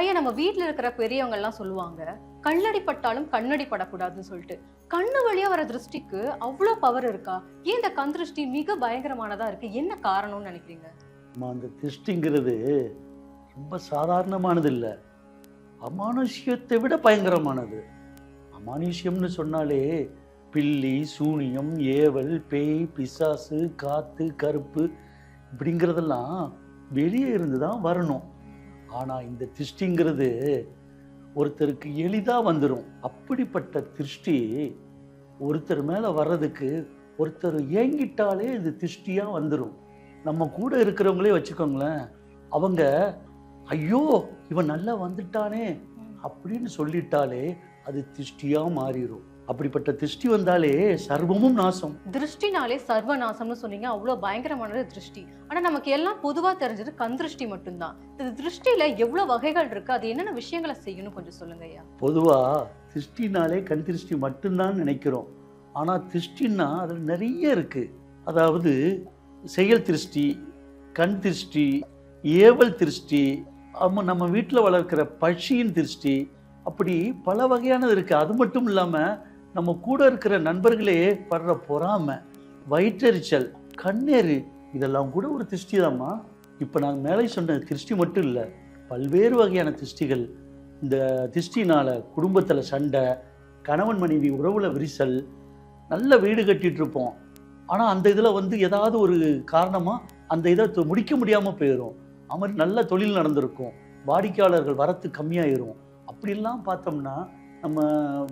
ஐயா நம்ம வீட்டில் இருக்கிற பெரியவங்க எல்லாம் சொல்லுவாங்க கண்ணடி பட்டாலும் கண்ணடி படக்கூடாதுன்னு சொல்லிட்டு. கண்ணு வழியா வர திருஷ்டிக்கு அவ்வளோ பவர் இருக்கா? ஏன் இந்த கண் திருஷ்டி மிக பயங்கரமானதா இருக்கு? என்ன காரணம்னு நினைக்கிறீங்க? அந்த திருஷ்டிங்கிறது ரொம்ப சாதாரணமானது இல்லை அமானுஷ்யத்தை விட பயங்கரமானது. அமானுஷ்யம்னு சொன்னாலே பில்லி சூனியம் ஏவல் பேய் பிசாசு காத்து கருப்பு இப்படிங்கிறதெல்லாம் வெளியே இருந்து தான் வரணும். ஆனால் இந்த திருஷ்டிங்கிறது ஒருத்தருக்கு எளிதாக வந்துடும் அப்படிப்பட்ட திருஷ்டி ஒருத்தர் மேலே வர்றதுக்கு ஒருத்தர் ஏங்கிட்டாலே இது திருஷ்டியாக வந்துடும் நம்ம கூட இருக்கிறவங்களே வச்சுக்கோங்களேன் அவங்க ஐயோ இவன் நல்லா வந்துட்டானே அப்படின்னு சொல்லிட்டாலே அது திருஷ்டியாக மாறிடும் அப்படிப்பட்ட திருஷ்டி வந்தாலே சர்வமும் நாசம். திருஷ்டினாலே சர்வநாசம்னு சொன்னீங்க. அவ்வளோ பயங்கரமானது திருஷ்டி. ஆனா நமக்கு எல்லாம் பொதுவா தெரிஞ்சது கண் திருஷ்டி மட்டும்தான். இந்த திருஷ்டியில எவ்வளவு வகைகள் இருக்கு? அது என்னென்ன விஷயங்களை செய்யணும் கொஞ்சம் சொல்லுங்க ஐயா. பொதுவா திருஷ்டினாலே கண் திருஷ்டி மட்டும்தான் நினைக்கிறோம். ஆனா திருஷ்டின்னா அதில் நிறைய இருக்கு. அதாவது செயல் திருஷ்டி கண் திருஷ்டி ஏவல் திருஷ்டி ஆமா நம்ம வீட்டில் வளர்க்கிற பட்சியின் திருஷ்டி அப்படி பல வகையானது இருக்கு. அது மட்டும் இல்லாம நம்ம கூட இருக்கிற நண்பர்களே படுற பொறாமை வயிற்றெரிச்சல் கண்ணேறு இதெல்லாம் கூட ஒரு திருஷ்டி தாம்மா இப்போ நான் மேலே சொன்ன திருஷ்டி மட்டும் இல்லை பல்வேறு வகையான திருஷ்டிகள். இந்த திருஷ்டினால் குடும்பத்தில் சண்டை கணவன் மனைவி உறவுல விரிசல் நல்ல வீடு கட்டிகிட்டு இருப்போம். ஆனால் அந்த இதில் வந்து ஏதாவது ஒரு காரணமாக அந்த இதை முடிக்க முடியாமல் போயிடும் அது மாதிரி நல்ல தொழில் நடந்திருக்கும். வாடிக்கையாளர்கள் வரத்து கம்மியாயிரும். அப்படிலாம் பார்த்தோம்னா நம்ம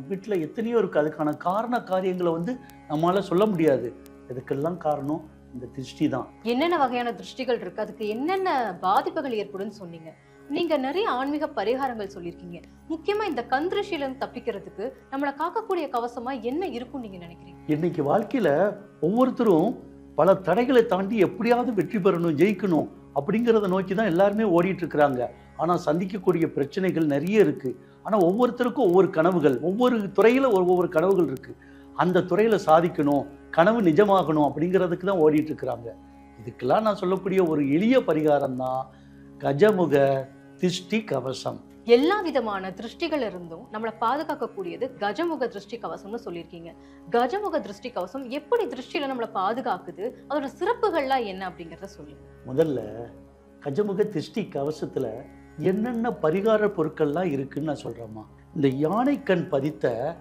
வீட்டில் எத்தனையோ இருக்குது அதுக்கான காரண காரியங்களை வந்து நம்மளால் சொல்ல முடியாது. இதுக்கெல்லாம் காரணம்? இந்த திருஷ்டி தான். என்னென்ன வகையான திருஷ்டிகள் இருக்கு? அதுக்கு என்னென்ன பாதிப்புகள் ஏற்படும்னு சொன்னீங்க. நீங்க நிறைய ஆன்மீக பரிகாரங்கள் சொல்லியிருக்கீங்க. முக்கியமா இந்த கண் திருஷ்டியில இருந்து தப்பிக்கிறதுக்கு நம்மளை காக்கக்கூடிய கவசமா என்ன இருக்கும்னு நீங்க நினைக்கிறீங்க? இன்னைக்கு வாழ்க்கையில் ஒவ்வொருத்தரும் பல தடைகளை தாண்டி எப்படியாவது வெற்றி பெறணும் ஜெயிக்கணும் அப்படிங்கிறத நோக்கி தான் எல்லாருமே ஓடிட்டு இருக்கிறாங்க. ஆனால் சந்திக்கக்கூடிய பிரச்சனைகள் நிறைய இருக்கு. ஆனால் ஒவ்வொருத்தருக்கும் ஒவ்வொரு கனவுகள் ஒவ்வொரு துறையில் ஒவ்வொரு கனவுகள் இருக்கு. அந்த துறையில் சாதிக்கணும் கனவு நிஜமாகணும் அப்படிங்கிறதுக்கு தான் ஓடிட்டு இருக்கிறாங்க. இதுக்கெல்லாம் நான் சொல்லக்கூடிய ஒரு எளிய பரிகாரம் தான் கஜமுக திஷ்டி கவசம். எல்லா விதமான திருஷ்டிகள் இருந்தும் நம்மளை பாதுகாக்கக்கூடியது கஜமுக திருஷ்டி கவசம்னு சொல்லியிருக்கீங்க. கஜமுக திருஷ்டி கவசம் எப்படி திருஷ்டியில நம்மளை பாதுகாக்குது? அதோட சிறப்புகள்லாம் என்ன அப்படிங்கறத சொல்லுங்க. முதல்ல கஜமுக திருஷ்டி கவசத்தில் என்னென்ன பரிகார பொருட்கள்லாம் இருக்குன்னு நான் சொல்கிறேம்மா இந்த யானைக்கண் பதித்த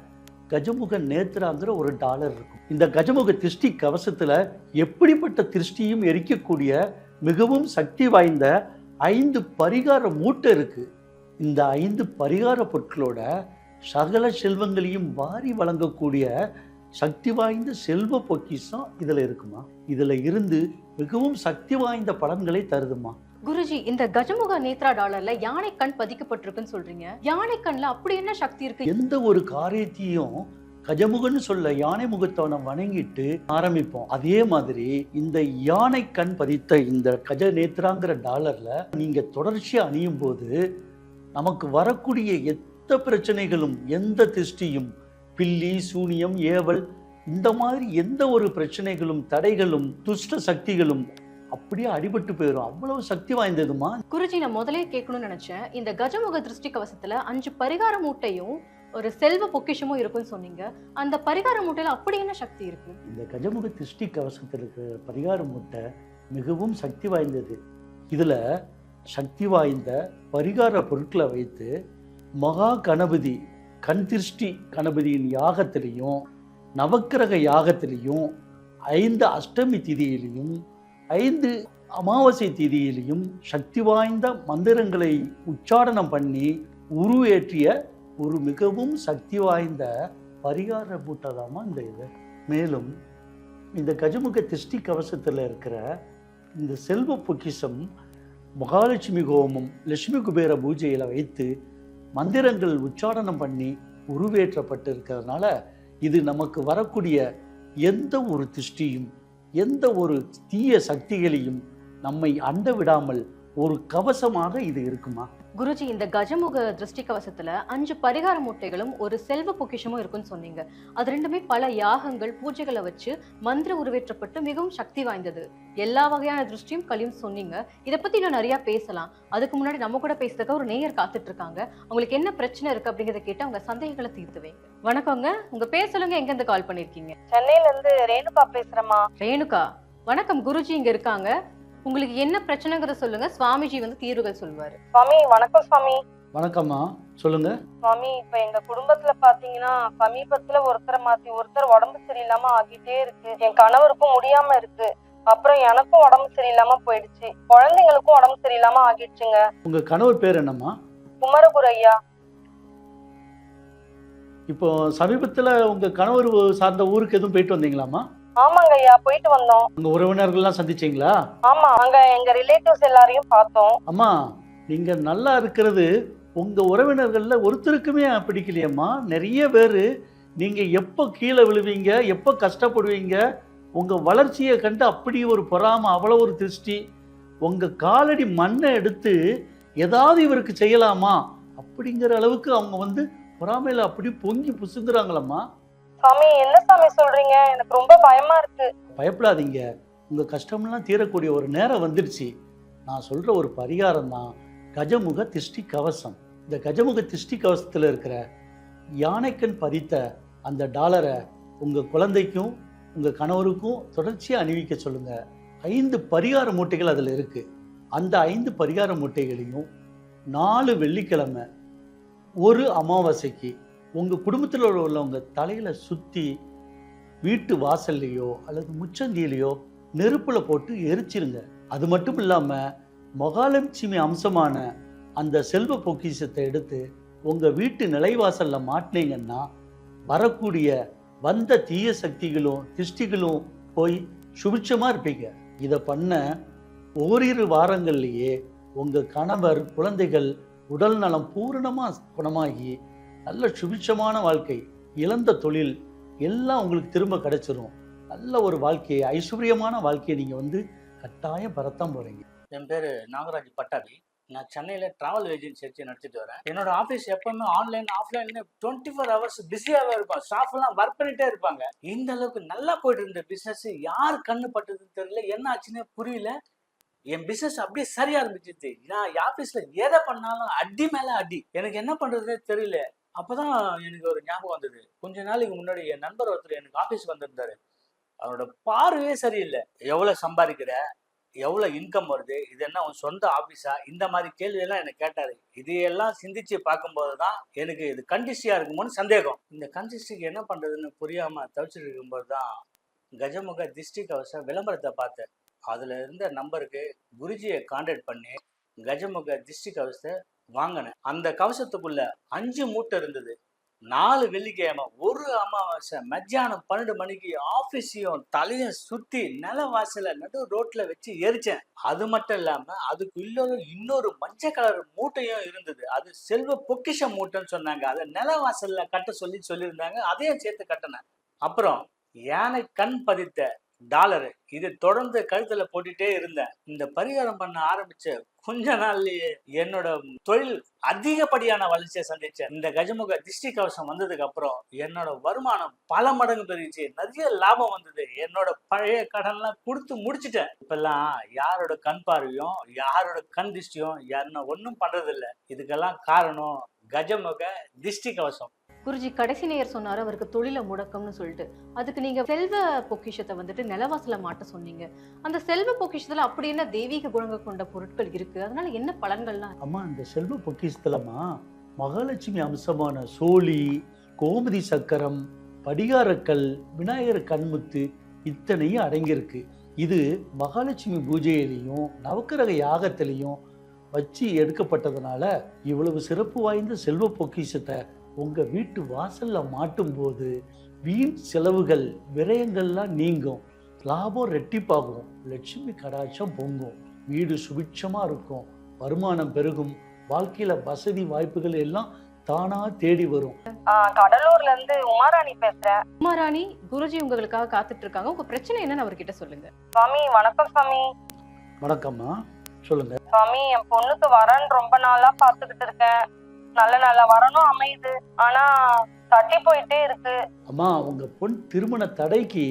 கஜமுக நேத்ராங்கிற ஒரு டாலர் இருக்கும். இந்த கஜமுக திருஷ்டி கவசத்தில் எப்படிப்பட்ட திருஷ்டியும் எரிக்கக்கூடிய மிகவும் சக்தி வாய்ந்த ஐந்து பரிகார மூட்டை இருக்குது இந்த ஐந்து பரிகார பொருட்களோட சகல செல்வங்களையும் வாரி வழங்கக்கூடிய சக்தி வாய்ந்த செல்வ பொக்கிஷம் இதில் இருக்குமா. இதில் இருந்து மிகவும் சக்தி வாய்ந்த பலன்களை தருதுமா. குருஜி இந்த கஜமுக நேத்ரா டாலர்ல யானை கண் பதிக்கப்பட்டிருக்குன்னு சொல்றீங்க. யானை கண்ல அப்படி என்ன சக்தி இருக்கு? எந்த ஒரு காரியத்தையும் கஜமுகன்னு சொல்ல யானை முகத்தவனை வணங்கிட்டு ஆரம்பிப்போம். அதே மாதிரி இந்த யானை கண் பதித்த இந்த கஜ நேத்ராங்கிற டாலர்ல நீங்க தொடர்ச்சியா அணியும் போது நமக்கு வரக்கூடிய எந்த பிரச்சனைகளும் எந்த திருஷ்டியும் பில்லி சூனியம் ஏவல் இந்த மாதிரி எந்த ஒரு பிரச்சனைகளும் தடைகளும் துஷ்ட சக்திகளும் அப்படியே அடிபட்டு போயிடும் அவ்வளவு சக்தி வாய்ந்ததுமா? குருஜி நான் முதலே கேட்கணும்னு நினைச்சேன். இந்த கஜமுக திருஷ்டி கவசத்துல அஞ்சு பரிகார மூட்டையும் ஒரு செல்வ பொக்கிஷமும் இருக்குன்னு சொன்னீங்க. அந்த பரிகார மூட்டையில அப்படி என்ன சக்தி இருக்கு? இந்த கஜமுக திருஷ்டி கவசத்தில் இருக்கிற பரிகார மூட்டை மிகவும் சக்தி வாய்ந்தது. இதில் சக்தி வாய்ந்த பரிகார பொருட்களை வைத்து மகா கணபதி கண் திருஷ்டி கணபதியின் யாகத்திலையும் நவக்கிரக யாகத்திலையும் ஐந்து அஷ்டமி திதியிலையும் ஐந்து அமாவாசை திதியிலையும் சக்தி வாய்ந்த மந்திரங்களை உச்சாரணம் பண்ணி உருவேற்றிய ஒரு மிகவும் சக்தி வாய்ந்த பரிகார பூட்டதாமா இந்த இது. மேலும் இந்த கஜமுக திருஷ்டி கவசத்தில் இருக்கிற இந்த செல்வ பொக்கிஷம் மகாலட்சுமி ஹோமம் லட்சுமி குபேர பூஜையில் வைத்து மந்திரங்கள் உச்சாரணம் பண்ணி உருவேற்றப்பட்டு இருக்கிறதுனால இது நமக்கு வரக்கூடிய எந்த ஒரு திருஷ்டியும் எந்த ஒரு தீய சக்திகளையும் நம்மை அண்ட விடாமல் ஒரு கவசமாக இது இருக்குமா? குருஜி இந்த கஜமுக திருஷ்டி கவசத்துல அஞ்சு பரிகார மூட்டைகளும் ஒரு செல்வ பொக்கிஷமும் இருக்குன்னு சொன்னீங்க. அது ரெண்டுமே பல யாகங்கள் பூஜைகளை வச்சு மந்திர உருவேற்றப்பட்டு மிகவும் சக்தி வாய்ந்தது. எல்லா வகையான திருஷ்டியும் கலியும் சொன்னீங்க. இதை பத்தி இன்னும் நிறைய பேசலாம். அதுக்கு முன்னாடி நம்ம கூட பேசுறதுக்கு ஒரு நேயர் காத்துட்டு இருக்காங்க. உங்களுக்கு என்ன பிரச்சனை இருக்கு அப்படிங்கறத கேட்டு அவங்க சந்தேகங்களை தீர்த்து வைங்க. வணக்கங்க. உங்க பேர் சொல்லுங்க. எங்க இருந்து கால் பண்ணிருக்கீங்க சென்னையில இருந்து ரேணுகா பேசுறேம்மா. ரேணுகா. வணக்கம். குருஜி இங்க இருக்காங்க. உங்களுக்கு என்ன பிரச்சனைங்கிறத சொல்லுங்க. சுவாமிஜி வந்து தீர்வுகள் சொல்லுவாரு. சுவாமி வணக்கம் சுவாமி. வணக்கம்மா. சொல்லுங்க. சுவாமி இப்ப எங்க குடும்பத்துல பாத்தீங்கன்னா சமீபத்துல ஒருத்தரை மாத்தி ஒருத்தர் உடம்பு சரியில்லாம ஆகிட்டே இருக்கு. என் கணவருக்கும் முடியாம இருக்கு. அப்புறம் எனக்கும் உடம்பு சரியில்லாம போயிடுச்சு. குழந்தைங்களுக்கும் உடம்பு சரியில்லாம ஆகிடுச்சுங்க. உங்க கணவர் பேர் என்னம்மா? குமரகுரு ஐயா. இப்போ சமீபத்தில் உங்க கணவர் சார்ந்த ஊருக்கு எதுவும் போயிட்டு வந்தீங்களாம்மா? ஆமாங்க ஐயா போயிட்டு வந்தோம். உங்க உறவினர்கள்லாம் சந்திச்சீங்களா? ஆமா அங்க எங்க ரிலேட்டிவ்ஸ் எல்லாரையும் பார்த்தோம். அம்மா நீங்க நல்லா இருக்கிறது உங்க உறவினர்கள்ல ஒருத்தருக்குமே பிடிக்கலையம்மா. நிறைய பேர் நீங்க எப்போ கீழே விழுவீங்க எப்போ கஷ்டப்படுவீங்க உங்க வளர்ச்சியை கண்டு அப்படி ஒரு பொறாம அவ்வளோ ஒரு திருஷ்டி. உங்க காலடி மண்ணை எடுத்து ஏதாவது இவருக்கு செய்யலாமா? அப்படிங்கிற அளவுக்கு அவங்க வந்து பொறாமையில அப்படி பொங்கி புசுங்குறாங்களம்மா. சாமி என்ன சாமி சொல்றீங்க? எனக்கு ரொம்ப பயமா இருக்கு. பயப்படாதீங்க. உங்க கஷ்டம்லாம் தீரக்கூடிய ஒரு நேரம் வந்துடுச்சு. நான் சொல்ற ஒரு பரிகாரம் தான் கஜமுக திஷ்டி கவசம். இந்த கஜமுக திஷ்டி கவசத்தில் இருக்கிற யானைக்கண் பதித்த அந்த டாலரை உங்க குழந்தைக்கும் உங்க கணவருக்கும் தொடர்ச்சியாக அணிவிக்க சொல்லுங்க. ஐந்து பரிகார மூட்டைகள் அதில் இருக்கு. அந்த ஐந்து பரிகார மூட்டைகளையும் நாலு வெள்ளிக்கிழமை ஒரு அமாவாசைக்கு உங்கள் குடும்பத்தில் உள்ளவங்க தலையில் சுற்றி வீட்டு வாசல்லையோ அல்லது முச்சந்தியிலையோ நெருப்பில் போட்டு எரிச்சிருங்க. அது மட்டும் இல்லாமல் மகாலட்சுமி அம்சமான அந்த செல்வ பொக்கிஷத்தை எடுத்து உங்கள் வீட்டு நிலைவாசலில் மாட்டினீங்கன்னா வரக்கூடிய வந்த தீய சக்திகளும் திருஷ்டிகளும் போய் சுபிட்சமாக இருப்பீங்க. இதை பண்ண ஓரிரு வாரங்கள்லேயே உங்கள் கணவர் குழந்தைகள் உடல் நலம் பூரணமாக குணமாகி நல்ல சுபிட்சமான வாழ்க்கை இழந்த தொழில் எல்லாம் உங்களுக்கு திரும்ப கிடைச்சிரும். நல்ல ஒரு வாழ்க்கையை ஐஸ்வர்யமான வாழ்க்கையை நீங்கள் வந்து கட்டாயம் பெறத்தான் போகிறீங்க என் பேர் நாகராஜ் பட்டாபி. நான் சென்னையில் ட்ராவல் ஏஜென்சி வச்சு நடத்திட்டு வரேன். என்னோட ஆஃபீஸ் எப்பவுமே online offline twenty four hours பிஸியாகவே இருக்கும் ஸ்டாஃப் எல்லாம் ஒர்க் பண்ணிட்டே இருப்பாங்க. இந்த அளவுக்கு நல்லா போயிட்டு இருந்த பிஸ்னஸ் யார் கண்ணு பட்டதுன்னு தெரியல. என்ன ஆச்சுன்னே புரியல. என் பிசினஸ் அப்படியே சரியா இருந்துச்சு. நான் ஆஃபீஸ்ல எதை பண்ணாலும் அடி மேல அடி. எனக்கு என்ன பண்றதுனே தெரியல. அப்பதான் எனக்கு ஒரு ஞாபகம் வந்தது. கொஞ்ச நாளைக்கு முன்னாடி என் நண்பர் ஒருத்தர் எனக்கு ஆஃபீஸ் வந்திருந்தாரு. அவரோட பார்வையே சரியில்லை. எவ்வளவு சம்பாதிக்கிற? எவ்வளவு இன்கம் வருது? இது என்ன உன் சொந்த ஆபீஸா இந்த மாதிரி கேள்வியெல்லாம் எனக்கு கேட்டாரு. இதையெல்லாம் சிந்திச்சு பார்க்கும்போது தான் எனக்கு இது கண்டிஸ்டியாக இருக்குமோன்னு சந்தேகம். இந்த கண்டிஸ்டிக்கு என்ன பண்றதுன்னு புரியாம தவிச்சிட்டு இருக்கும்போது தான் கஜமுக திஷ்டி கவச விளம்பரத்தை பார்த்தேன். அதில் இருந்த நம்பருக்கு குருஜியை கான்டாக்ட் பண்ணி கஜமுக திஷ்டி கவசத்தை வாங்கினேன். அந்த கவசத்துக்குள்ள அஞ்சு மூட்டை இருந்தது. நாலு வெள்ளிக்கிழமை ஒரு அமாவாசை மத்தியானம் பன்னெண்டு மணிக்கு ஆஃபீஸையும் தலையும் சுற்றி நில வாசல நடு ரோட்டில் வச்சு எரிச்சேன். அது மட்டும் இல்லாமல் அதுக்கு இன்னொரு இன்னொரு மஞ்சள் கலர் மூட்டையும் இருந்தது. அது செல்வ பொக்கிஷ மூட்டைன்னு சொன்னாங்க. அதை நில வாசலில் கட்ட சொல்லி சொல்லியிருந்தாங்க. அதையும் சேர்த்து கட்டினேன். அப்புறம் யானை கண் பதித்த டாலரு. இது தொடர்ந்து கழுத்துல போட்டுட்டே இருந்தேன். இந்த பரிகாரம் பண்ண ஆரம்பிச்ச கொஞ்ச நாள்லயே என்னோட தொழில் அதிகப்படியான வளர்ச்சியை சந்திச்சேன். இந்த கஜமுக திஷ்டி கவசம் வந்ததுக்கு அப்புறம் என்னோட வருமானம் பல மடங்கு பெருகிச்சு. நிறைய லாபம் வந்தது. என்னோட பழைய கடன்லாம் கொடுத்து முடிச்சிட்டேன். இப்பெல்லாம் யாரோட கண் பார்வையும் யாரோட கண் திஷ்டியும் யாருன்னா ஒன்றும் பண்றதில்லை. இதுக்கெல்லாம் காரணம் கஜமுக திருஷ்டி கவசம். குருஜி கடைசி நேயர் சொன்னார் அவருக்கு தொழில முடக்கம்னு சொல்லிட்டு. அதுக்கு நீங்க செல்வ பொக்கிஷத்தை வந்துட்டு நிலவாசல மாட்ட சொன்னீங்க. அந்த செல்வ பொக்கிஷத்துல அப்படி என்ன தெய்வீக குணங்கள் கொண்ட பொருட்கள் இருக்கு? அதனால என்ன பலன்கள்லாம் அம்மா இந்த செல்வ பொக்கிஷத்துலம்மா மகாலட்சுமி அம்சமான சோழி கோமதி சக்கரம் படிகாரக்கல் விநாயகர் கண்முத்து இத்தனையும் அடங்கியிருக்கு. இது மகாலட்சுமி பூஜையிலையும் நவக்கிரக யாகத்திலையும் வச்சு எடுக்கப்பட்டதுனால இவ்வளவு சிறப்பு வாய்ந்த செல்வ பொக்கிஷத்தை உங்க வீட்டு வாசல்ல மாட்டும் போது வீண் செலவுகள் விரயங்கள்லாம் நீங்கும். லாபம் ரெட்டிப்பாகும். லட்சுமி கடாட்சம் பொங்கும். வீடு சுபிட்சமா இருக்கும். வருமானம் பெருகும். வாழ்க்கையில வசதி வாய்ப்புகள் எல்லாம் தானா தேடி வரும். ஆஹ் கடலூர்ல இருந்து உமாராணி பேசுறேன் உமாராணி குருஜி உங்களுக்காக காத்துட்டு இருக்காங்க உங்க பிரச்சனை என்னன்னு அவர்கிட்ட சொல்லுங்க. சுவாமி வணக்கம் சுவாமி. வணக்கம்மா. சொல்லுங்க. சுவாமி என் பொண்ணுக்கு வரன் ரொம்ப நாளா பாத்துக்கிட்டு இருக்கேன். நல்ல நல்ல வரனும் அமையுது. ஆனா தட்டி போயிட்டே இருக்கு. அம்மா உங்க பொண் திருமண தடைக்கு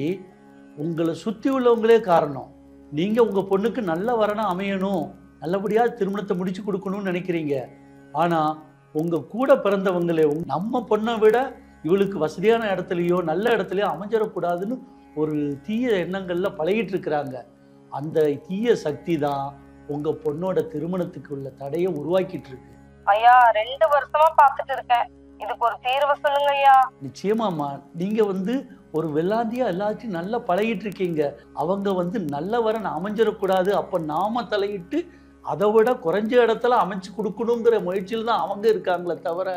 உங்களை சுத்தி உள்ளவங்களே காரணம். நீங்க உங்க பொண்ணுக்கு நல்ல வரணும் அமையணும். நல்லபடியா திருமணத்தை முடிச்சு கொடுக்கணும்னு நினைக்கிறீங்க. ஆனா உங்க கூட பிறந்தவங்களே நம்ம பொண்ணை விட இவளுக்கு வசதியான இடத்துலயோ நல்ல இடத்துலயோ அமைஞ்சிடக்கூடாதுன்னு ஒரு தீய எண்ணங்கள்ல பழகிட்டு இருக்கிறாங்க. அந்த தீய சக்தி தான் உங்க பொண்ணோட திருமணத்துக்கு உள்ள தடையை உருவாக்கிட்டு இருக்கு. ஐயா ரெண்டு வருஷமா பாத்துட்டு இருக்கேன். இதுக்கு ஒரு தீர்வு சொல்லுங்க ஐயா. நிச்சயமாம்மா நீங்க வந்து ஒரு வெள்ளாந்தியா எல்லாத்தையும் நல்லா பழகிட்டு இருக்கீங்க. அவங்க வந்து நல்லவரன் அமைஞ்சிடக்கூடாது. அப்ப நாம தலையிட்டு அதை விட குறைஞ்ச இடத்துல அமைச்சு கொடுக்கணுங்கிற முயற்சியில் தான் அவங்க இருக்காங்களே தவிர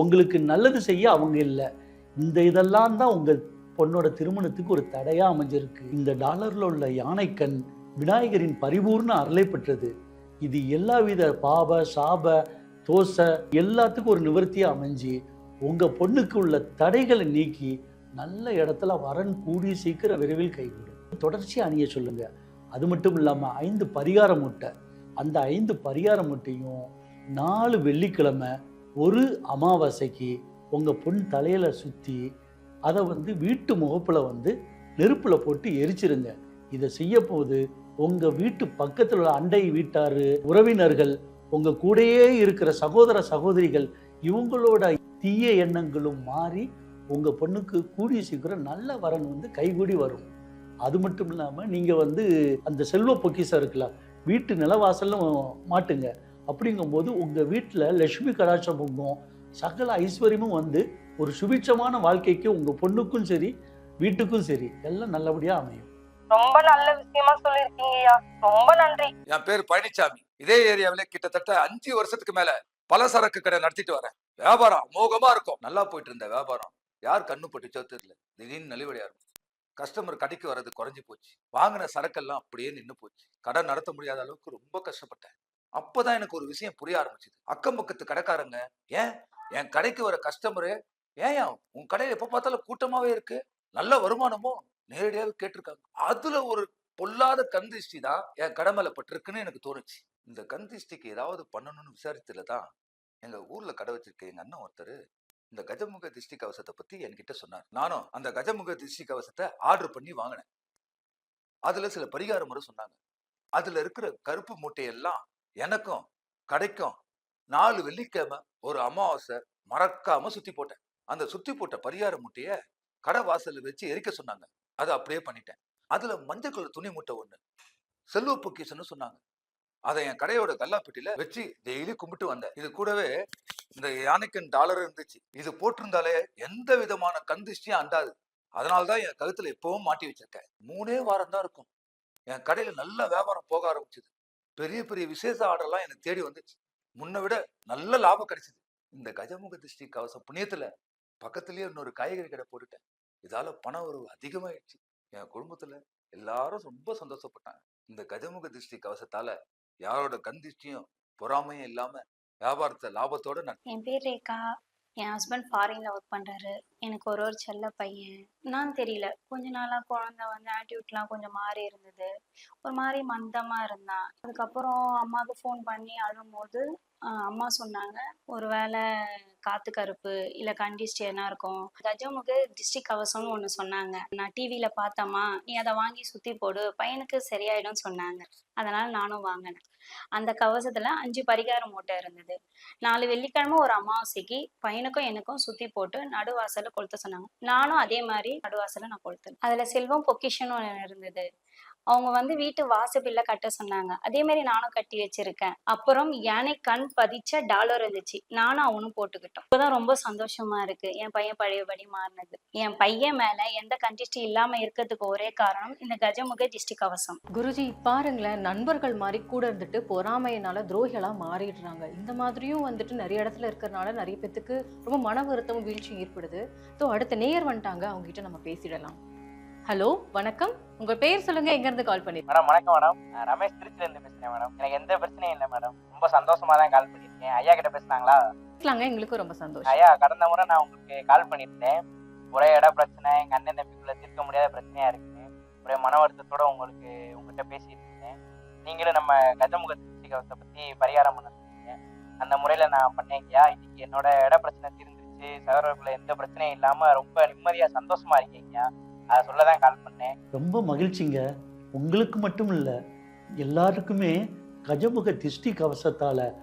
உங்களுக்கு நல்லது செய்ய அவங்க இல்லை. இந்த இதெல்லாம் தான் உங்கள் பொண்ணோட திருமணத்துக்கு ஒரு தடையாக அமைஞ்சிருக்கு. இந்த டாலரில் உள்ள யானைக்கண் விநாயகரின் பரிபூர்ண அருளை பெற்றது. இது எல்லாவித பாப சாப தோசை எல்லாத்துக்கும் ஒரு நிவர்த்தியாக அமைஞ்சு உங்கள் பொண்ணுக்கு உள்ள தடைகளை நீக்கி நல்ல இடத்துல வரன் கூடிய சீக்கிரம் விரைவில் கைவிடும் தொடர்ச்சியாக அணிய சொல்லுங்கள் அது மட்டும் இல்லாமல் ஐந்து பரிகார முட்டை. அந்த ஐந்து பரிகார முட்டையும் நாலு வெள்ளிக்கிழமை ஒரு அமாவாசைக்கு உங்கள் பொன் தலையில் சுற்றி அதை வந்து வீட்டு முகப்பில் வந்து நெருப்பில் போட்டு எரிச்சிருங்க. இதை செய்ய போது வீட்டு பக்கத்தில் உள்ள அண்டை வீட்டாரு உறவினர்கள் உங்க கூடயே இருக்கிற சகோதர சகோதரிகள் இவங்களோட தீய எண்ணங்களும் மாறி உங்க பொண்ணுக்கு கூடிய சீக்கிரம் நல்ல வரன் வந்து கைகூடி வரும். அது மட்டும் இல்லாம நீங்க வந்து அந்த செல்வ பொக்கிஷம் இருக்குல்ல வீட்டு நிலவாசல்ல மாட்டுங்க. அப்படிங்கும்போது உங்க வீட்டுல லட்சுமி கடாட்சம் பொங்கும் சகல ஐஸ்வர்யமும் வந்து ஒரு சுபிட்சமான வாழ்க்கைக்கு உங்க பொண்ணுக்கும் சரி வீட்டுக்கும் சரி எல்லாம் நல்லபடியா அமையும். ரொம்ப நல்ல விஷயமா சொல்லிருக்கீங்க ஐயா ரொம்ப நன்றி. என் பேர் பழனிசாமி இதே ஏரியாவில கிட்டத்தட்ட அஞ்சு வருஷத்துக்கு மேல பலசரக்கு கடை நடத்திட்டு வரேன். வியாபாரம் அமோகமா இருக்கும். நல்லா போயிட்டு இருந்த வியாபாரம். யார் கண்ணு பட்டுச்சோ தெரியல. திடீர்னு நலிவடையா இருக்கும் கஸ்டமர் கடைக்கு வர்றது குறைஞ்சி போச்சு. வாங்கின சரக்கெல்லாம் அப்படியே நின்று போச்சு. கடை நடத்த முடியாத அளவுக்கு ரொம்ப கஷ்டப்பட்டேன். அப்பதான் எனக்கு ஒரு விஷயம் புரிய ஆரம்பிச்சது. அக்கம் பக்கத்து கடைக்காரங்க ஏன்? என் கடைக்கு வர கஸ்டமரு ஏன் உன் கடையில எப்ப பார்த்தாலும் கூட்டமாவே இருக்கு? நல்ல வருமானமோ? நேரடியாக கேட்டிருக்காங்க. அதுல ஒரு பொல்லாத கண் தான் என் கடமையில பட்டிருக்குன்னு எனக்கு தோணுச்சு. இந்த கந்திஷ்டிக்கு ஏதாவது பண்ணணும்னு விசாரித்துல தான் எங்க ஊர்ல கடை வச்சிருக்க எங்க அண்ணன் ஒருத்தர் இந்த கஜமுக திருஷ்டி கவசத்தை பத்தி என்கிட்ட சொன்னார். நானும் அந்த கஜமுக திருஷ்டி கவசத்தை ஆர்டர் பண்ணி வாங்கினேன். அதுல சில பரிகார முறை சொன்னாங்க. அதுல இருக்கிற கருப்பு மூட்டையெல்லாம் எனக்கும் கடைக்கும் நாலு வெள்ளிக்கிழமை ஒரு அமாவாசை மறக்காம சுத்தி போட்டேன். அந்த சுத்தி போட்ட பரிகார மூட்டைய கடை வாசல்ல வச்சு எரிக்க சொன்னாங்க. அதை அப்படியே பண்ணிட்டேன். அதுல மஞ்சள் கலர் துணி மூட்டை ஒண்ணு செல்வ பொக்கிஷன்னு சொன்னாங்க. அதை என் கடையோட கல்லாப்பெட்டியில வச்சு டெய்லி கும்பிட்டு வந்தேன். இது கூடவே இந்த யானைக்கன் டாலர் இருந்துச்சு. இது போட்டிருந்தாலே எந்த விதமான கந்திஷ்டியும் அண்டாது. அதனால்தான் என் கழுத்துல எப்பவும் மாட்டி வச்சிருக்கேன். மூணே வாரம் தான் இருக்கும். என் கடையில நல்ல வியாபாரம் போக ஆரம்பிச்சது. பெரிய பெரிய விசேஷ ஆர்டர்லாம் எனக்கு தேடி வந்துச்சு. முன்ன விட நல்ல லாபம் கிடைச்சிது. இந்த கஜமுக திருஷ்டி கவசம் புண்ணியத்துல பக்கத்துலயே இன்னொரு காய்கறி கடை போட்டுட்டேன். இதால பண வரவு அதிகமாயிடுச்சு. என் குடும்பத்துல எல்லாரும் ரொம்ப சந்தோஷப்பட்டாங்க. இந்த கஜமுக திருஷ்டி கவசத்தால யாரோட கந்திஷ்டியும் பொறாமையும் இல்லாம வியாபாரத்தை லாபத்தோட நான் என் பேர் ரேகா. என் ஹஸ்பண்ட் ஃபாரின்ல ஒர்க் பண்றாரு. எனக்கு ஒரு ஒரு செல்ல பையன். நான் தெரியல. கொஞ்ச நாளா குழந்தை வந்து ஆட்டிடியூட்லாம் கொஞ்சம் மாறி இருந்தது. ஒரு மாதிரி மந்தமா இருந்தான். அதுக்கப்புறம் அம்மாவுக்கு ஃபோன் பண்ணி அழும்போது அம்மா சொன்னாங்க. ஒருவேளை காத்து கருப்பு இல்ல கண்டிஸ்ட் என்ன இருக்கும். கஜமுக டிஸ்ட்ரிக் கவசம்னு ஒண்ணு சொன்னாங்க. நான் டிவியில பார்த்தம்மா. நீ அதை வாங்கி சுத்தி போடு. பையனுக்கு சரியாயிடும் சொன்னாங்க. அதனால நானும் வாங்கினேன். அந்த கவசத்துல அஞ்சு பரிகார மூட்டை இருந்தது. நாலு வெள்ளிக்கிழமை ஒரு அமாவாசைக்கு பையனுக்கும் எனக்கும் சுத்தி போட்டு நடுவாசல்ல கொளுத்த சொன்னாங்க. நானும் அதே மாதிரி நடுவாசல்ல நான் கொளுத்தேன் அதுல செல்வம் பொக்கிஷன் இருந்தது. அவங்க வந்து வீட்டு வாசப்பில்ல கட்ட சொன்னாங்க. அதே மாதிரி நானும் கட்டி வச்சிருக்கேன். அப்புறம் யானை கண் பதிச்ச டாலர் இருந்துச்சு. நானும் அவனும் போட்டுக்கிட்டோம். இப்பதான் ரொம்ப சந்தோஷமா இருக்கு. என் பையன் பழையபடி மாறினது. என் பையன் மேல எந்த கண்டிஸ்டி இல்லாம இருக்கிறதுக்கு ஒரே காரணம் இந்த கஜமுக திஷ்டி கவசம். குருஜி பாருங்களேன் நண்பர்கள் மாதிரி கூட இருந்துட்டு பொறாமையினால துரோகிகளா மாறிடுறாங்க. இந்த மாதிரியும் வந்துட்டு நிறைய இடத்துல இருக்கிறனால நிறைய பேத்துக்கு ரொம்ப மன வருத்தமும் வீழ்ச்சியும் ஏற்படுது. ஸோ அடுத்த நேயர் வந்துட்டாங்க. அவங்க கிட்ட நம்ம பேசிடலாம். ஹலோ வணக்கம். உங்க பேர் சொல்லுங்க எங்க இருந்து கால் பண்ணி மேடம் வணக்கம் மேடம். ரமேஷ் திருச்சிலேருந்து பேசுகிறேன் மேடம். எனக்கு எந்த பிரச்சனையும் இல்லை மேடம். ரொம்ப சந்தோஷமா தான் கால் பண்ணியிருக்கேன். ஐயா கிட்ட பேசுனாங்களா? பேசலாங்க எங்களுக்கும் ரொம்ப சந்தோஷம். ஐயா கடந்த முறை நான் உங்களுக்கு கால் பண்ணியிருந்தேன். ஒரே இட பிரச்சனை எங்கள் அண்ணன் தம்பிக்குள்ள தீர்க்க முடியாத பிரச்சனையா இருக்கு. ஒரே மன வருத்தத்தோட உங்களுக்கு உங்ககிட்ட பேசிட்டு இருந்தேன் நீங்களும் நம்ம கஜமுக திருச்சி கவசத்தை பத்தி பரிகாரம் பண்ண அந்த முறையில நான் பண்ணேங்கய்யா இன்னைக்கு என்னோட இட பிரச்சனை தீர்ந்துருச்சு. சகோதரர்களை எந்த பிரச்சனையும் இல்லாம ரொம்ப நிம்மதியா சந்தோஷமா இருக்கீங்கய்யா அதை சொல்லதான் கால் பண்ணேன். ரொம்ப மகிழ்ச்சிங்க. உங்களுக்கு மட்டும் இல்லை எல்லாருக்குமே கஜமுக திஷ்டி கவசத்தால்